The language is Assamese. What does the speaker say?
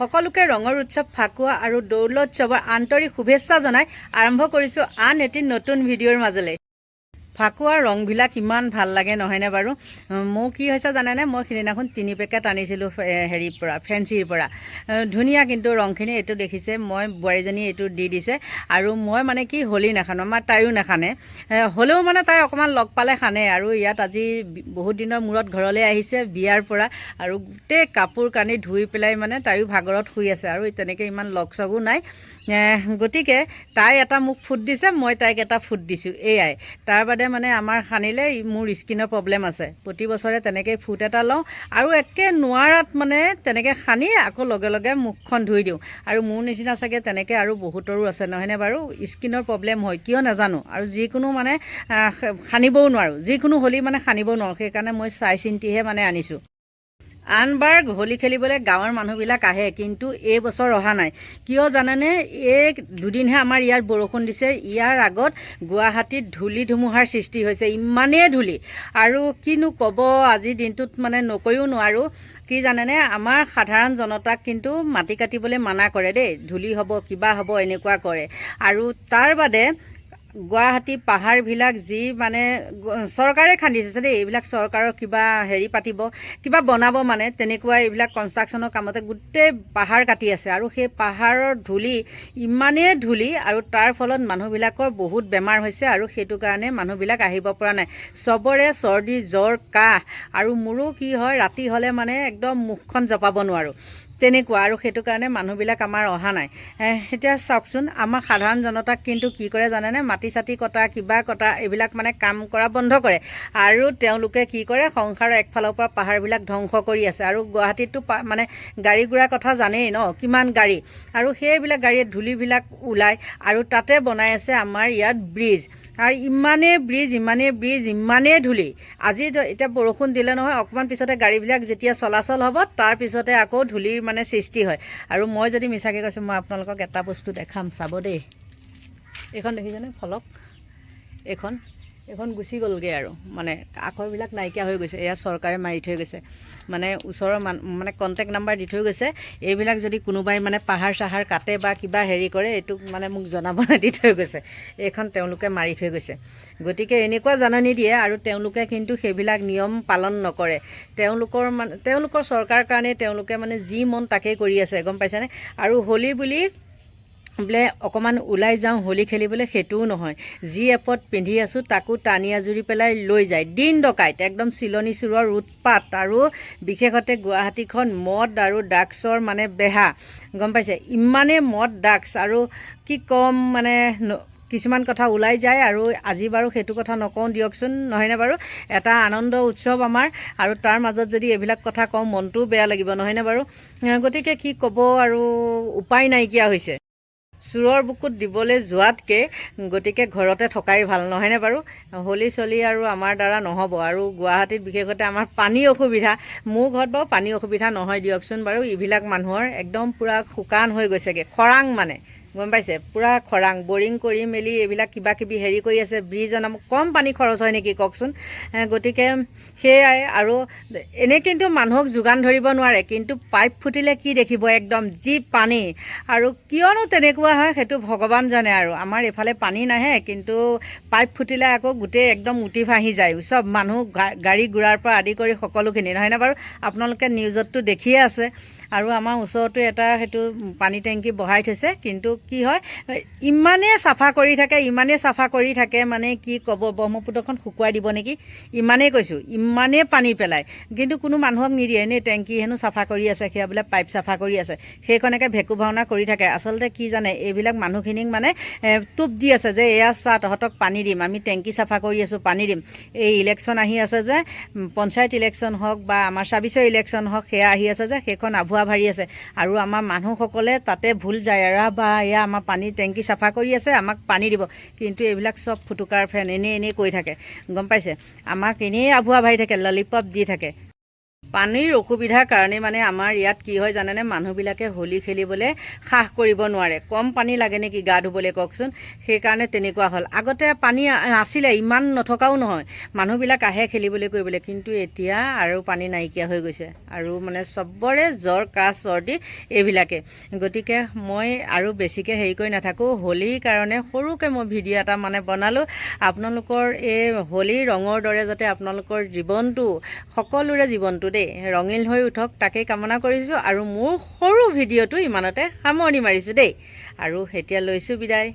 সকলোকে ৰঙৰ উৎসৱ, ফাকুৱা আৰু দৌলোৎসৱৰ আন্তৰিক শুভেচ্ছা জনাই আৰম্ভ কৰিছোঁ আন এটি নতুন ভিডিঅ'ৰ মাজলৈ। ফাকুৱাৰ ৰংবিলাক ইমান ভাল লাগে নহয়নে বাৰু? মোৰ কি হৈছে জানেনে? মই সিদিনাখন তিনি পেকেট আনিছিলোঁ হেৰিৰ পৰা ফেঞ্চিৰ পৰা। ধুনীয়া কিন্তু ৰংখিনি এইটো দেখিছে মই বোৱাৰীজনী এইটো দি দিছে। আৰু মই মানে কি হোলী নাখানো আমাৰ তাইও নাখানে। হ'লেও মানে তাই অকণমান লগ পালে খানে। আৰু ইয়াত আজি বহুত দিনৰ মূৰত ঘৰলৈ আহিছে বিয়াৰ পৰা। আৰু গোটেই কাপোৰ কানি ধুই পেলাই মানে তাইও ভাগৰত শুই আছে। আৰু তেনেকৈ ইমান লগ চগো নাই। গতিকে তাই এটা মোক ফুট দিছে মই তাইক এটা ফুট দিছোঁ এয়াই তাৰ বাদে মানে আমাৰ সানিলে মোৰ স্কিনৰ প্ৰব্লেম আছে। প্ৰতি বছৰে তেনেকৈ ফুট এটা লওঁ আৰু একে নোৱাৰাত মানে তেনেকৈ সানি আকৌ লগে লগে মুখখন ধুই দিওঁ। আৰু মোৰ নিচিনা চাগে তেনেকৈ আৰু বহুতৰো আছে নহয়নে বাৰু? স্কিনৰ প্ৰব্লেম হয় কিয় নাজানো? আৰু যিকোনো মানে সানিবও নোৱাৰোঁ। যিকোনো হ'লি মানে সানিবও নোৱাৰোঁ। সেইকাৰণে মই চাই চিন্তিহে মানে আনিছোঁ। আনবাৰ হোলী খেলিবলৈ গাঁৱৰ মানুহবিলাক আহে কিন্তু এই বছৰ অহা নাই। কিয় জানেনে? এই দুদিনহে আমাৰ ইয়াত বৰষুণ দিছে। ইয়াৰ আগত গুৱাহাটীত ধূলি ধুমুহাৰ সৃষ্টি হৈছে। ইমানেই ধূলি। আৰু কিনো ক'ব আজিৰ দিনটোত মানে নকৈও নোৱাৰোঁ। কি জানেনে? আমাৰ সাধাৰণ জনতাক কিন্তু মাটি কাটিবলৈ মানা কৰে দেই। ধূলি হ'ব কিবা হ'ব এনেকুৱা কৰে। আৰু তাৰ বাদে গুৱাহাটী পাহাৰবিলাক যি মানে চৰকাৰে খান্দিছে দেই এইবিলাক চৰকাৰৰ কিবা হেৰি পাতিব কিবা বনাব মানে তেনেকুৱা এইবিলাক কনষ্ট্ৰাকশ্যনৰ কামতে গোটেই পাহাৰ কাটি আছে আৰু সেই পাহাৰৰ ধূলি ইমানেই ধূলি আৰু তাৰ ফলত মানুহবিলাকৰ বহুত বেমাৰ হৈছে আৰু সেইটো কাৰণে মানুহবিলাক আহিব পৰা নাই। চবৰে চৰ্দি জ্বৰ কাহ আৰু মোৰো কি হয় ৰাতি হ'লে মানে একদম মুখখন জপাব নোৱাৰোঁ। তেনেকুৱা আৰু সেইটো কাৰণে মানুহবিলাক আমাৰ অহা নাই। এতিয়া চাওকচোন আমাৰ সাধাৰণ জনতাক কিন্তু কি কৰে জানেনে? মাটি চাটি কটা কিবা কটা এইবিলাক মানে কাম কৰা বন্ধ কৰে। আৰু তেওঁলোকে কি কৰে? সংসাৰৰ একফালৰ পৰা পাহাৰবিলাক ধ্বংস কৰি আছে। আৰু গুৱাহাটীততো মানে গাড়ী ঘোঁৰাৰ কথা জানেই ন? কিমান গাড়ী। আৰু সেইবিলাক গাড়ীয়ে ধূলিবিলাক ওলায় আৰু তাতে বনাই আছে আমাৰ ইয়াত ব্ৰিজ। আৰু ইমানেই ব্ৰিজ ইমানেই ব্ৰিজ ইমানেই ধূলি। আজি এতিয়া বৰষুণ দিলে নহয় অকণমান পিছতে গাড়ীবিলাক যেতিয়া চলাচল হ'ব তাৰ পিছতে আকৌ ধূলিৰ মানে সৃষ্টি হয়। আৰু মই যদি মিছাকৈ কৈছোঁ মই আপোনালোকক এটা বস্তু দেখাম চাব দেই। এইখন দেখিছেনে? ফলক। এইখন। এইখন গুচি গ'লগৈ আৰু। মানে আখৰবিলাক নাইকিয়া হৈ গৈছে, এয়া চৰকাৰে মাৰি থৈ গৈছে। মানে ওচৰৰ মান মানে কণ্টেক্ট নাম্বাৰ দি থৈ গৈছে। এইবিলাক যদি কোনোবাই মানে পাহাৰ চাহাৰ কাটে বা কিবা হেৰি কৰে, এইটোক মানে মোক জনাবলৈ দি থৈ গৈছে। এইখন তেওঁলোকে মাৰি থৈ গৈছে। গতিকে এনেকুৱা জাননী দিয়ে আৰু তেওঁলোকে কিন্তু সেইবিলাক নিয়ম পালন নকৰে। তেওঁলোকৰ মানে তেওঁলোকৰ চৰকাৰ কাৰণে তেওঁলোকে মানে যি মন তাকেই কৰি আছে, গম পাইছেনে? আৰু হোলী বুলি বোলে অকণমান ওলাই যাওঁ হোলী খেলিবলৈ সেইটোও নহয়। যি এপত পিন্ধি আছোঁ তাকো টানি আজুৰি পেলাই লৈ যায়। দিন ডকাইত একদম চিলনী চোৰৰ উৎপাত আৰু বিশেষতে গুৱাহাটীখন মদ আৰু ড্ৰাগছৰ মানে বেহা। গম পাইছে? ইমানেই মদ ড্ৰাগছ আৰু কি ক'ম মানে কিছুমান কথা ওলাই যায় আৰু আজি বাৰু সেইটো কথা নকওঁ দিয়কচোন নহয়নে বাৰু? এটা আনন্দ উৎসৱ আমাৰ আৰু তাৰ মাজত যদি এইবিলাক কথা কওঁ মনটোও বেয়া লাগিব নহয়নে বাৰু? গতিকে কি ক'ব আৰু উপায় নাইকিয়া হৈছে। চোৰৰ বুকুত দিবলৈ যোৱাতকৈ গতিকে ঘৰতে থকাই ভাল নহয়নে বাৰু? হোলী চলি আৰু আমাৰ দ্বাৰা নহ'ব আৰু গুৱাহাটীত বিশেষতে আমাৰ পানী অসুবিধা মোৰ ঘৰত বাৰু পানী অসুবিধা নহয় দিয়কচোন বাৰু এইবিলাক মানুহৰ একদম পূৰা শুকান হৈ গৈছেগৈ খৰাং মানে। গম পাইছে? পূৰা খৰাং বৰিং কৰি মেলি এইবিলাক কিবা কিবি হেৰি কৰি আছে ব্ৰিজ অনাম কম পানী খৰচ হয় নেকি কওকচোন? গতিকে সেয়াই আৰু এনেই কিন্তু মানুহক যোগান ধৰিব নোৱাৰে কিন্তু পাইপ ফুটিলে কি দেখিব একদম যি পানী? আৰু কিয়নো তেনেকুৱা হয় সেইটো ভগৱান জানে আৰু। আমাৰ এইফালে পানী নাহে কিন্তু পাইপ ফুটিলে আকৌ গোটেই একদম উটি ভাঁহি যায়। চব মানুহ গাড়ী ঘোঁৰাৰ পৰা আদি কৰি সকলোখিনি। নহয়নে বাৰু? আপোনালোকে নিউজততো দেখিয়ে আছে। আৰু আমাৰ ওচৰতো এটা সেইটো পানী টেংকি বহাই থৈছে কিন্তু কি হয় ইমানেই চাফা কৰি থাকে ইমানেই চাফা কৰি থাকে মানে কি ক'ব ব্ৰহ্মপুত্ৰখন শুকুৱাই দিব নেকি? ইমানেই কৈছোঁ ইমানেই পানী পেলায়। কিন্তু কোনো মানুহক নিদিয়ে এনেই টেংকি হেনো চাফা কৰি আছে সেয়া বোলে পাইপ চাফা কৰি আছে। সেইখনকে ভেকু ভাওনা কৰি থাকে। আচলতে কি জানে এইবিলাক মানুহখিনিক মানে টোপ দি আছে যে এয়া চা তহঁতক পানী দিম আমি টেংকি চাফা কৰি আছোঁ পানী দিম। এই ইলেকশ্যন আহি আছে যে পঞ্চায়ত ইলেকশ্যন হওক বা আমাৰ ছাব্বিছৰ ইলেকশ্যন হওক সেয়া আহি আছে যে সেইখন আভুৱা ভাৰি আছে। আৰু আমাৰ মানুহসকলে তাতে ভুল যায়। এৰা বা এয়া আমাৰ পানী টেংকি চাফা কৰি আছে, আমাক পানী দিব। কিন্তু এইবিলাক চব ফুটুকাৰ ফেন, এনেই এনেই কৈ থাকে। গম পাইছে? আমাক এনেই আভুৱা ভাৰি থাকে, ললিপপ দি থাকে। পানীৰ অসুবিধাৰ কাৰণে মানে আমাৰ ইয়াত কি হয় জানেনে? মানুহবিলাকে হোলী খেলিবলৈ সাহ কৰিব নোৱাৰে। কম পানী লাগে নেকি গা ধুবলৈ কওকচোন? সেইকাৰণে তেনেকুৱা হ'ল। আগতে পানী আছিলে ইমান নথকাও নহয়। মানুহবিলাক আহে খেলিবলৈ কৰিবলৈ, কিন্তু এতিয়া আৰু পানী নাইকিয়া হৈ গৈছে। আৰু মানে চবৰে জ্বৰ, কাহ, চৰ্দি এইবিলাকে। গতিকে মই আৰু বেছিকৈ হেৰি কৰি নাথাকোঁ। হোলীৰ কাৰণে সৰুকৈ মই ভিডিঅ' এটা মানে বনালোঁ। আপোনালোকৰ এই হোলীৰ ৰঙৰ দৰে যাতে আপোনালোকৰ জীৱনটো, সকলোৰে জীৱনটো দেই ৰঙীন হৈ উঠক, তাকেই কামনা কৰিছোঁ আৰু মোৰ সৰু ভিডিঅ'টো ইমানতে সামৰণি মাৰিছোঁ দেই। আৰু এতিয়া লৈছোঁ বিদায়।